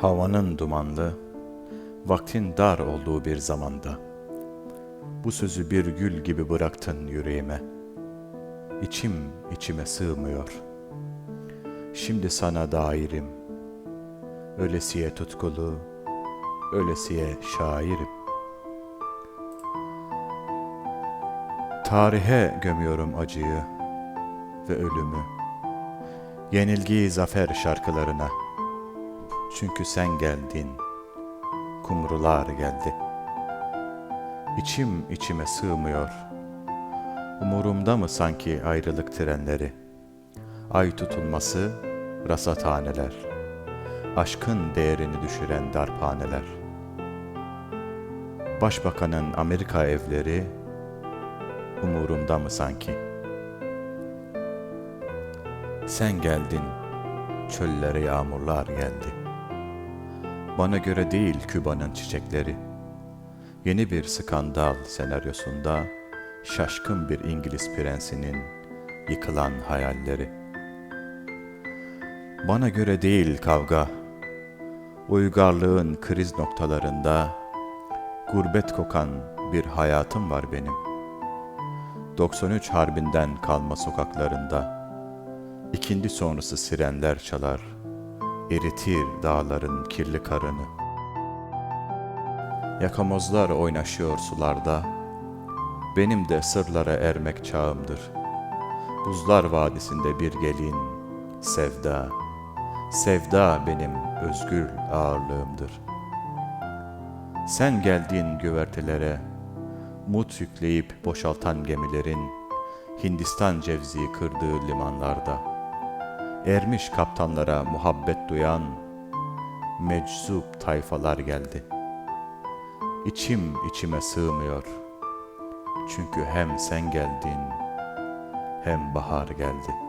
Havanın dumanlı, vaktin dar olduğu bir zamanda bu sözü bir gül gibi bıraktın yüreğime. İçim içime sığmıyor. Şimdi sana dairim. Ölesiye tutkulu, ölesiye şairim. Tarihe gömüyorum acıyı ve ölümü. Yenilgiyi zafer şarkılarına. Çünkü sen geldin, kumrular geldi. İçim içime sığmıyor. Umurumda mı sanki ayrılık trenleri? Ay tutulması, rasathaneler. Aşkın değerini düşüren darphaneler. Başbakanın Amerika evleri, umurumda mı sanki? Sen geldin, çöllere yağmurlar geldi. Bana göre değil Küba'nın çiçekleri. Yeni bir skandal senaryosunda şaşkın bir İngiliz prensinin yıkılan hayalleri. Bana göre değil kavga, uygarlığın kriz noktalarında gurbet kokan bir hayatım var benim. 93 harbinden kalma sokaklarında ikindi sonrası sirenler çalar, eritir dağların kirli karını. Yakamozlar oynaşıyor sularda, benim de sırlara ermek çağımdır. Buzlar vadisinde bir gelin, sevda, sevda benim özgür ağırlığımdır. Sen geldiğin güvertelere, mut yükleyip boşaltan gemilerin, Hindistan cevziyi kırdığı limanlarda, ermiş kaptanlara muhabbet duyan, meczup tayfalar geldi. İçim içime sığmıyor. Çünkü hem sen geldin, hem bahar geldi.''